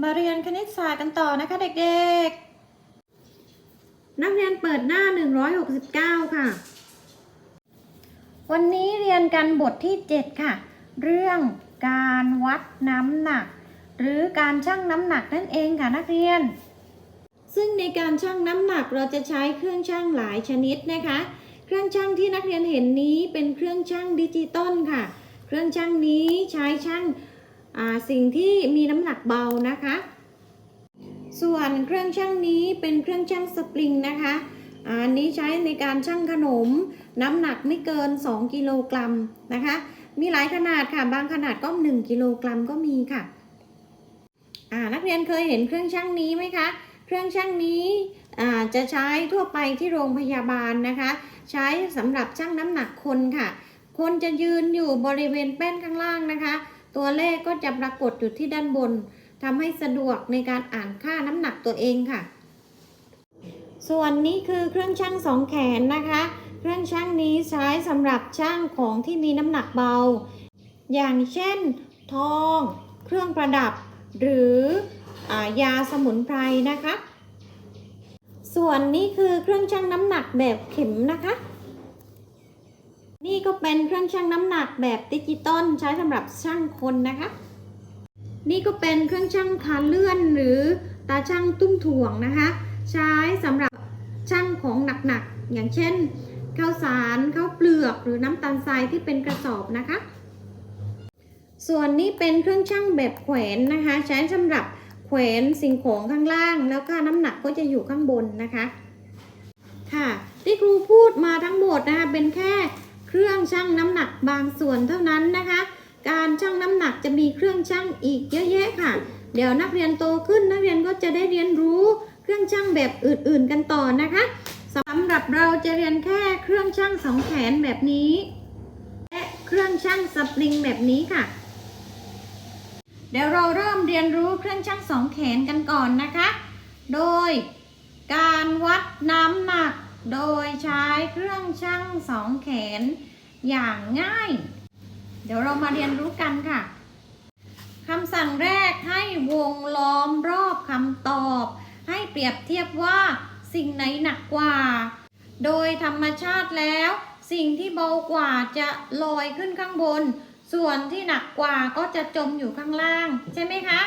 มาเรียนคณิตศาสตร์กันต่อนะคะเด็กๆ นักเรียนเปิดหน้า 169 ค่ะ วันนี้เรียนกันบทที่ 7 ค่ะ เรื่องการวัดน้ำหนัก หรือการชั่งน้ำหนักนั่นเองค่ะนักเรียน ซึ่งในการชั่งน้ำหนักเราจะใช้เครื่องชั่งหลายชนิดนะคะ เครื่องชั่งที่นักเรียนเห็นนี้เป็นเครื่องชั่งดิจิตอลค่ะ เครื่องชั่งนี้ใช้ชั่งอ่า สิ่งที่มีน้ำหนักเบานะคะ ส่วนเครื่องชั่งนี้เป็นเครื่องชั่งสปริงนะคะอันนี้ใช้ในการชั่งขนม น้ำหนักไม่เกิน 2 กิโลกรัมนะคะ มีหลายขนาดค่ะ บางขนาดก็ 1 กิโลกรัมก็มีค่ะนักเรียนเคยเห็นเครื่องชั่งนี้ไหมคะ เครื่องชั่งนี้จะใช้ทั่วไปที่โรงพยาบาลนะคะ ใช้สำหรับชั่งน้ำหนักคนค่ะ คนจะยืนอยู่บริเวณแป้นข้างล่างนะคะ ตัวเลขก็จะปรากฏอยู่ที่ด้านบนทำให้สะดวกในการอ่านค่าน้ำหนักตัวเองค่ะ ส่วนนี้คือเครื่องชั่งสองแขนนะคะ เครื่องชั่งนี้ใช้สำหรับชั่งของที่มีน้ำหนักเบา อย่างเช่น ทอง เครื่องประดับ หรืออยาสมุนไพรนะคะ ส่วนนี้คือเครื่องชั่งน้ำหนักแบบเข็มนะคะ นี่ก็เป็นเครื่องชั่งน้ำหนักแบบดิจิตอลใช้สำหรับชั่งคนนะคะ นี่ก็เป็นเครื่องชั่งคานเลื่อนหรือตาชั่งตุ้มถ่วงนะคะ ใช้สำหรับชั่งของหนักๆอย่างเช่นข้าวสารข้าวเปลือกหรือน้ำตาลทรายที่เป็นกระสอบนะคะ ส่วนนี้เป็นเครื่องชั่งแบบแขวนนะคะ ใช้สำหรับแขวนสิ่งของข้างล่าง แล้วก็น้ำหนักก็จะอยู่ข้างบนนะคะ ค่ะที่ครูพูดมาทั้งหมดนะคะเป็นแค่ เครื่องชั่งน้ำหนักบางส่วนเท่านั้นนะคะ การชั่งน้ำหนักจะมีเครื่องชั่งอีกเยอะแยะค่ะ เดี๋ยวนักเรียนโตขึ้นนักเรียนก็จะได้เรียนรู้เครื่องชั่งแบบอื่นๆกันต่อนะคะสำหรับเราจะเรียนแค่เครื่องชั่งสองแขนแบบนี้ และเครื่องชั่งสปริงแบบนี้ค่ะ เดี๋ยวเราเริ่มเรียนรู้เครื่องชั่งสองแขนกันก่อนนะคะ โดยการวัดน้ำหนัก โดยใช้เครื่องชั่งสองแขนอย่างง่าย เดี๋ยวเรามาเรียนรู้กันค่ะคำสั่งแรกให้วงล้อมรอบคำตอบ ให้เปรียบเทียบว่าสิ่งไหนหนักกว่า โดยธรรมชาติแล้ว สิ่งที่เบากว่าจะลอยขึ้นข้างบน ส่วนที่หนักกว่าก็จะจมอยู่ข้างล่างใช่ไหมคะ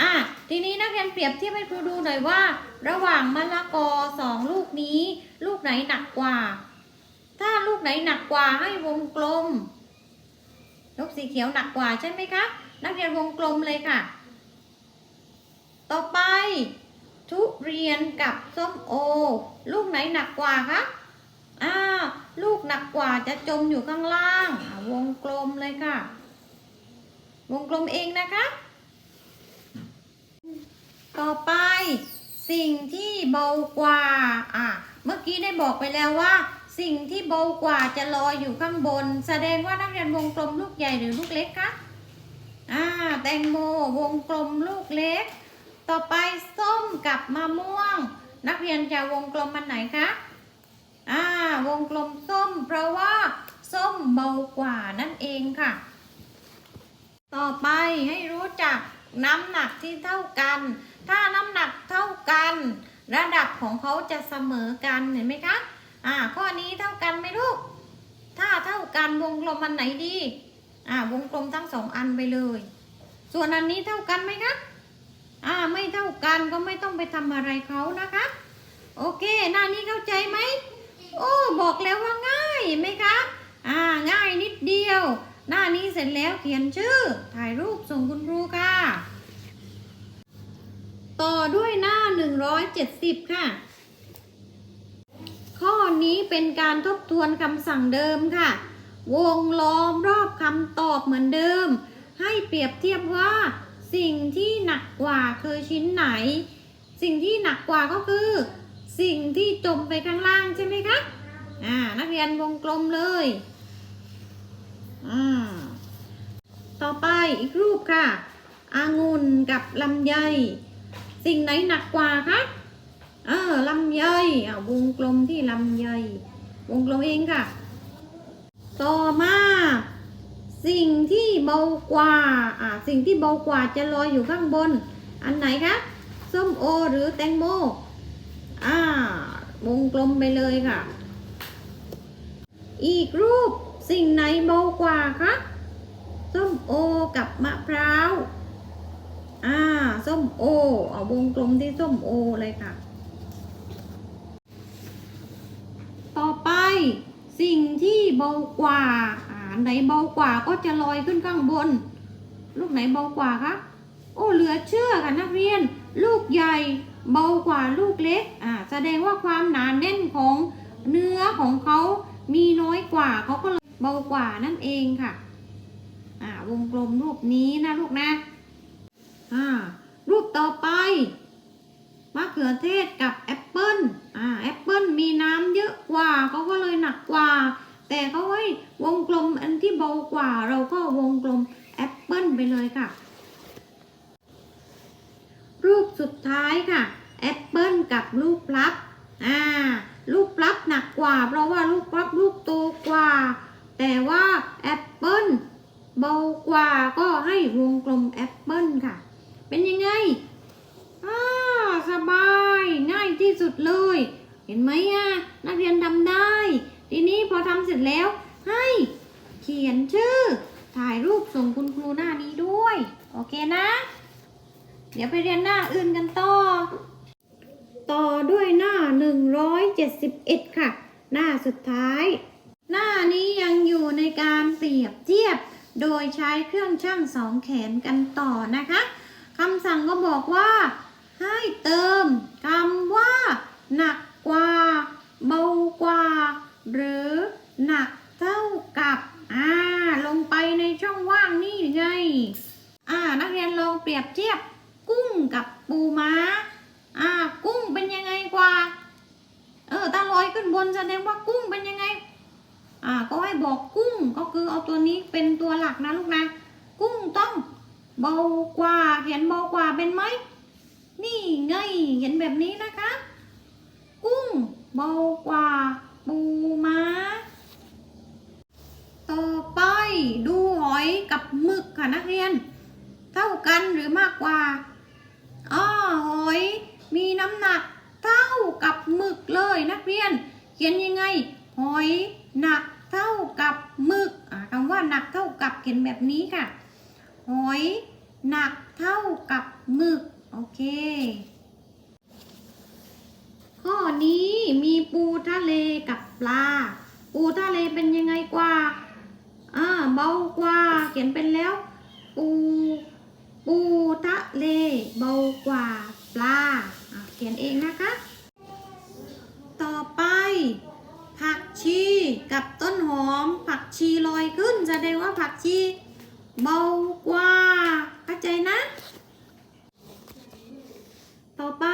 อะทีนี้นักเรียนเปรียบเทียบให้ครูดูหน่อยว่า ระหว่างมะละกอสองลูกนี้ ลูกไหนหนักกว่า ถ้าลูกไหนหนักกว่าให้วงกลม ลูกสีเขียวหนักกว่าใช่ไหมคะ นักเรียนวงกลมเลยค่ะ ต่อไป ทุเรียนกับส้มโอ ลูกไหนหนักกว่าคะ อ่าลูกหนักกว่าจะจมอยู่ข้างล่าง วงกลมเลยค่ะ วงกลมเองนะคะ ต่อไปสิ่งที่เบากว่าอะเมื่อกี้ได้บอกไปแล้วว่า สิ่งที่เบากว่าจะลอยอยู่ข้างบน แสดงว่านักเรียนวงกลมลูกใหญ่หรือลูกเล็กคะอ่าแตงโมวงกลมลูกเล็ก ต่อไปส้มกับมะม่วง นักเรียนจะวงกลมมันไหนคะ อ่าวงกลมส้ม เพราะว่าส้มเบากว่านั่นเองค่ะ ต่อไปให้รู้จักน้ำหนักที่เท่ากัน ถ้าน้ำหนักเท่ากัน ระดับของเขาจะเสมอกันเห็นไหมคะอ่าข้อนี้เท่ากันไหมลูก ถ้าเท่ากันวงกลมอันไหนดีอ่าวงกลมทั้งสองอันไปเลย ส่วนอันนี้เท่ากันไหมคะอ่าไม่เท่ากันก็ไม่ต้องไปทำอะไรเขานะคะ โอเค หน้านี้เข้าใจไหม โอ้บอกแล้วว่าง่ายไหมคะอ่าง่ายนิดเดียว หน้านี้เสร็จแล้วเขียนชื่อ ถ่ายรูปส่งคุณครูค่ะ ต่อด้วยหน้า 170 ค่ะ ข้อนี้เป็นการทบทวนคำสั่งเดิมค่ะ วงล้อมรอบคำตอบเหมือนเดิม ให้เปรียบเทียบว่าสิ่งที่หนักกว่าคือชิ้นไหน สิ่งที่หนักกว่าก็คือ สิ่งที่จมไปข้างล่างใช่ไหมคะอ่านักเรียนวงกลมเลยอ่าต่อไปอีกรูปค่ะอางุ่นกับลำไย สิ่งไหนหนักกว่าคะเออลำไยอะวงกลมที่ลำไยวงกลมเองค่ะ ต่อมาสิ่งที่เบากว่าอ่าสิ่งที่เบากว่าจะลอยอยู่ข้างบน อันไหนคะส้มโอหรือแตงโม อ่าวงกลมไปเลยค่ะ อีกรูปสิ่งไหนเบากว่าคะส้มโอกับมะพร้าว อ่า ส้มโอ เอาวงกลมที่ส้มโอเลยค่ะ ต่อไปสิ่งที่เบากว่า อ่า ไหนเบากว่าก็จะลอยขึ้นข้างบน ลูกไหนเบากว่าคะ โอ้ เหลือเชื่อค่ะนักเรียน ลูกใหญ่ เบากว่าลูกเล็กอ่าแสดงว่าความหนาแน่นของเนื้อของเขามีน้อยกว่าเขาก็เลยเบากว่านั่นเองค่ะอ่าวงกลมรูปนี้นะลูกนะอ่ารูปต่อไปมะเขือเทศกับแอปเปิ้ลอ่าแอปเปิ้ลมีน้ำเยอะกว่าเขาก็เลยหนักกว่า แต่เขาให้วงกลมอันที่เบากว่า เราก็วงกลมแอปเปิ้ลไปเลยค่ะ สุดท้ายค่ะแอปเปิลกับลูกพลับอ่าลูกพลับหนักกว่า เพราะว่าลูกพลับลูกโตกว่า แต่ว่าแอปเปิลเบากว่าก็ให้วงกลมแอปเปิลค่ะ เป็นยังไงอ่าสบายง่ายที่สุดเลย เห็นไหมอะนักเรียนทำได้ ทีนี้พอทำเสร็จแล้วให้เขียนชื่อ ถ่ายรูปส่งคุณครูหน้านี้ด้วย โอเคนะ เดี๋ยวไปเรียนหน้าอื่นกันต่อ ต่อด้วยหน้า 171 ค่ะ หน้าสุดท้าย หน้านี้ยังอยู่ในการเปรียบเทียบ โดยใช้เครื่องช่างสองแขนกันต่อนะคะคำสั่งก็บอกว่า ให้เติมคำว่าหนักกว่า เบากว่า หรือหนักเท่ากับ อ่า ลงไปในช่องว่างนี่ไง อ่า นักเรียนลองเปรียบเทียบ กุ้งกับปูม้า อ่า กุ้งเป็นยังไงกว่า เออตาลอยขึ้นบนแสดง ว่ากุ้งเป็นยังไง อ่า ก็ให้บอกกุ้งก็คือเอาตัวนี้เป็นตัวหลักนะลูกนะ กุ้งต้องเบากว่าเขียนเบากว่าเป็นไหมนี่ไงเห็นแบบนี้นะคะ กุ้งเบากว่าปูม้า ต่อไปดูหอยกับหมึกค่ะนักเรียน เท่ากันหรือมากกว่าอ้อหอยมีน้ำหนักเท่ากับหมึกเลยนักเรียน ขียนยังไง หอยหนักเท่ากับหมึกอ่าคำว่าหนักเท่ากับเขียนแบบนี้ค่ะ หอยหนักเท่ากับหมึก โอเค ข้อนี้มีปูทะเลกับปลา ปูทะเลเป็นยังไงกว่าอ่าเบากว่า เขียนเป็นแล้ว ปู ปูทะเล เบากว่าปลา เขียนเองนะคะ ไป ผักชีกับต้นหอม ผักชีลอยขึ้นแสดงว่าผักชีเบากว่า เข้าใจนะ ต่อไป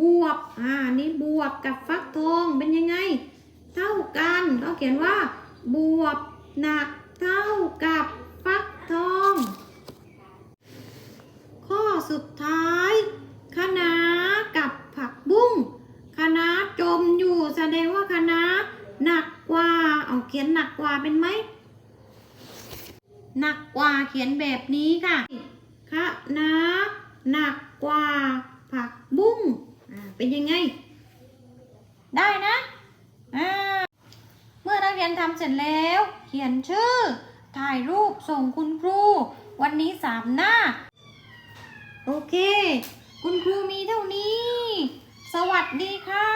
บวบอ่านี่บวบกับฟักทองเป็นยังไง เท่ากันก็เขียนว่า บวบหนักเท่ากับฟักทอง ข้อสุดท้ายคะน้ากับผักบุ้งคะน้าจมอยู่แสดงว่าคะน้าหนักกว่า เอาเขียนหนักก ว่าเป็นไหมหนักกว่าเขียนแบบนี้ค่ะคะน้าหนักกว่าผักบุ้งเป็นยังไง ได้นะเมื่อนักเรียนทำเสร็จแล้ว เขียนชื่อ ถ่ายรูปส่งคุณครู วันนี้สามหน้า โอเค คุณครูมีเท่านี้ สวัสดีค่ะ